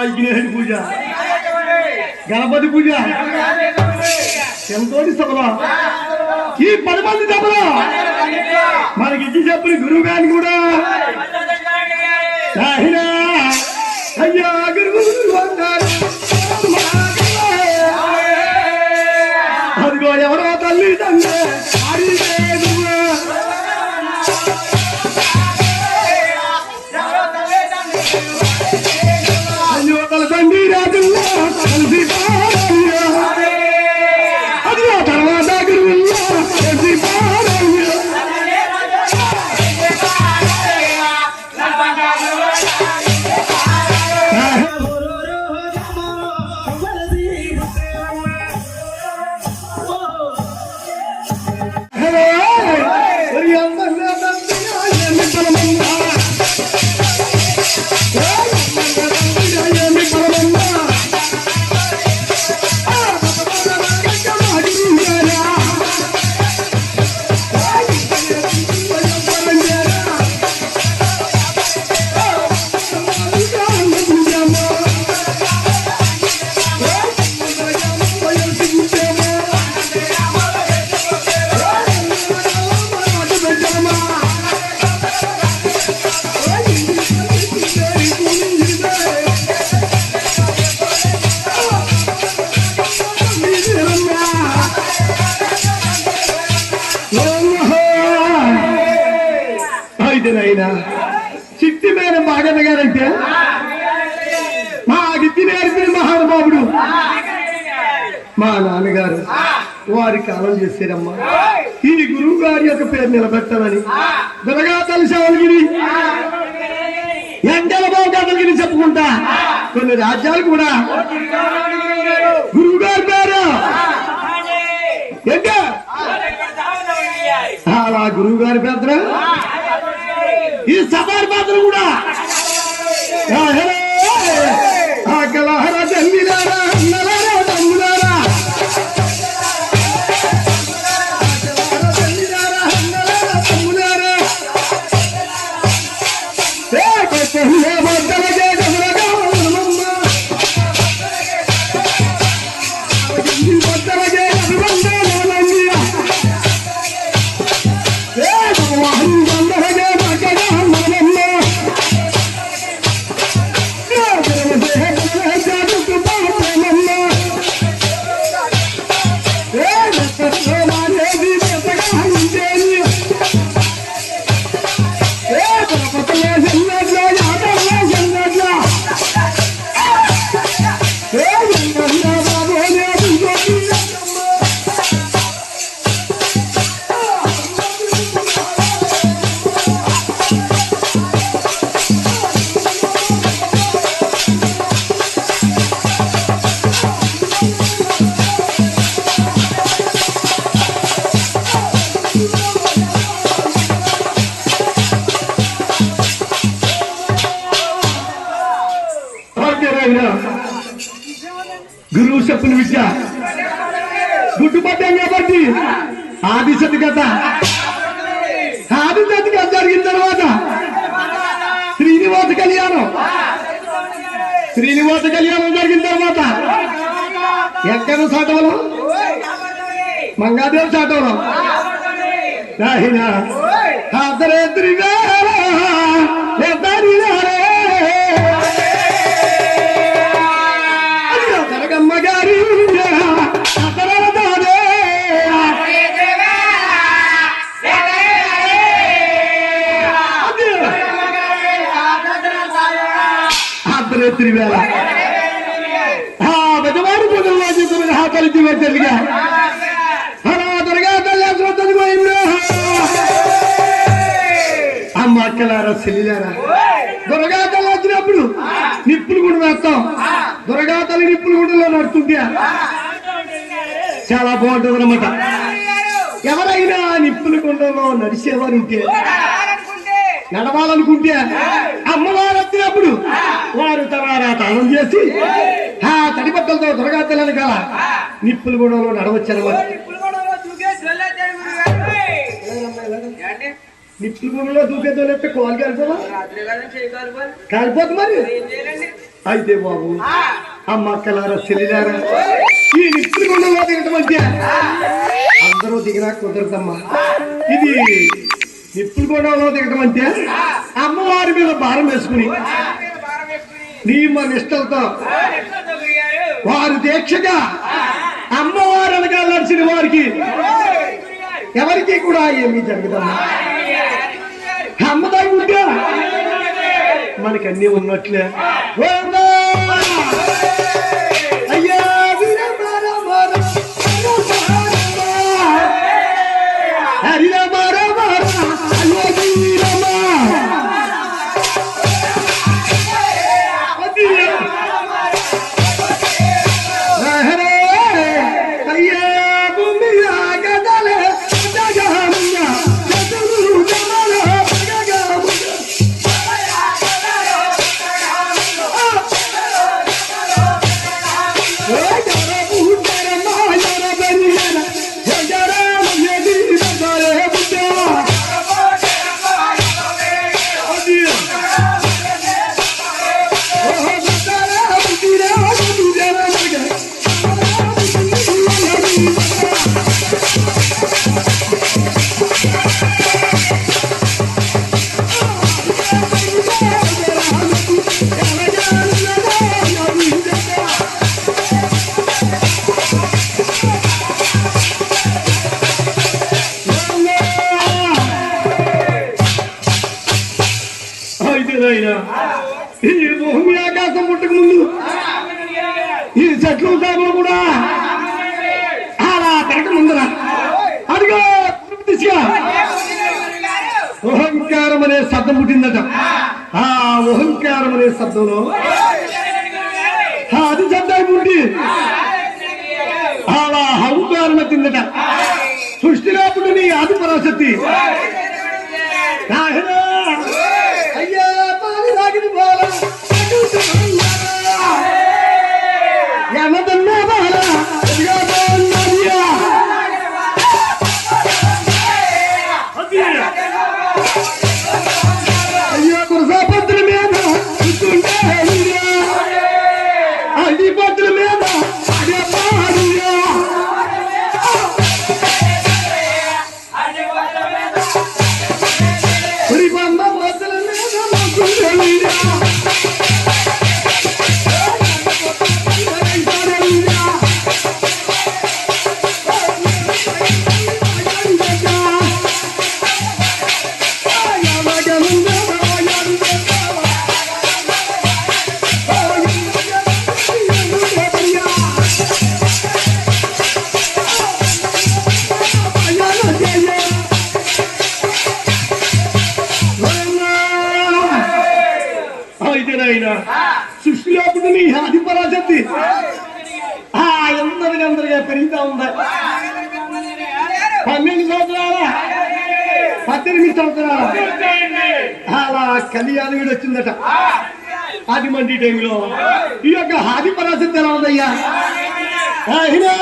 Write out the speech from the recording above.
విఘ్నేశ్వరి పూజ. గణపతి పూజ. ఎంతో సభలో. ఈ పది మంది సభలో. మనకి ఇచ్చి చెప్పిన గురువు గారిని కూడా. అయ్యా గురువు అయితే శక్తి చిట్టి మీద బాగన్న గారంటే మా గిత్తి నేర్పిన మహానుభావుడు. మా నాన్నగారు వారి కాలం చేశారమ్మా. ఈ గురువు గారి యొక్క పేరు నిలబెట్టాలని దొరగా తలసావలగిరి ఎండల బాగుగిరి చెప్పుకుంటా కొన్ని రాజ్యాలు కూడా గురువు గారి పేరు. ఏంటో అలా గురువు గారి పేరు ఈ సభారి పాత్ర కూడా ఆ, హలో! గురువు చెప్పిన విద్య. గుడ్డుపడ్డాం కాబట్టి ఆదిశతి కథ ఆదిశతి కథ జరిగిన తర్వాత శ్రీనివాస కళ్యాణం. శ్రీనివాస కళ్యాణం జరిగిన తర్వాత ఎక్కడ సాటవలం? మంగాదేవి సాటవలం. నాయన చెప్పిన అలా త్వరగా తల్లి శ్రద్ధకు పోయిందో అమ్మ అక్కలారా చెల్లిలారా? దొరగా తల్లి వచ్చినప్పుడు నిప్పులు కూడా వేస్తాం. దొరగా తల్లి నిప్పులు కూడా నడుతుంటా చాలా బాగుంటుంది అనమాట ఎవరైనా నిప్పుల గుండంలో నడిచేవారు ఉంటే నడవాలనుకుంటే అమ్మవారు వచ్చినప్పుడు వారు తరారా తాళం చేసి ఆ తడి దొరగా తెల్లని కదా నిప్పులు గుండెలో నడవచ్చనమాట. నిప్పులు గుండెలో దూకే తోలేస్తే కోలు కాలిపోదా కాలిపోతుంది మరి. అయితే బాబు అమ్మ అక్కలారా చెల్లిలారా ఈ నిప్పులు గుండంలో దిగటం అంటే అందరూ దిగినా కుదరదమ్మా. ఇది నిప్పులు గుండంలో దిగటం అంటే అమ్మవారి మీద భారం వేసుకుని నియమ నిష్టలతో వారు దీక్షగా అమ్మవారు అనగా నడిచిన వారికి ఎవరికి కూడా ఏమి జరగదమ్మా. అమ్మదాయి ఉంటే మనకి అన్ని ఉన్నట్లే ఈ భూమి ఆకాశం పుట్టక ముందు ఈ చెట్లు చేపలు కూడా అలా తిరగ ముందర. అడిగో దిశగా ఓహంకారం అనే శబ్దం పుట్టిందట. ఆ ఓహంకారం అనే శబ్దంలో అది శబ్దాయి పుట్టి అలా హంకారం వచ్చిందట సృష్టిలో పుట్టిన ఆది పరాశక్తి ఉంది అది పరాశక్తి ఆ ఎందరిగా అందరిగా పెరుగుతా ఉందా. పన్నెండు సంవత్సరాలా. పద్దెనిమిది సంవత్సరాలా. అలా కళ్యాణుడు వచ్చిందట. అది మండి టైంలో. ఈ యొక్క హాది పరాశక్తి ఎలా ఉందయ్యా? అయ్యో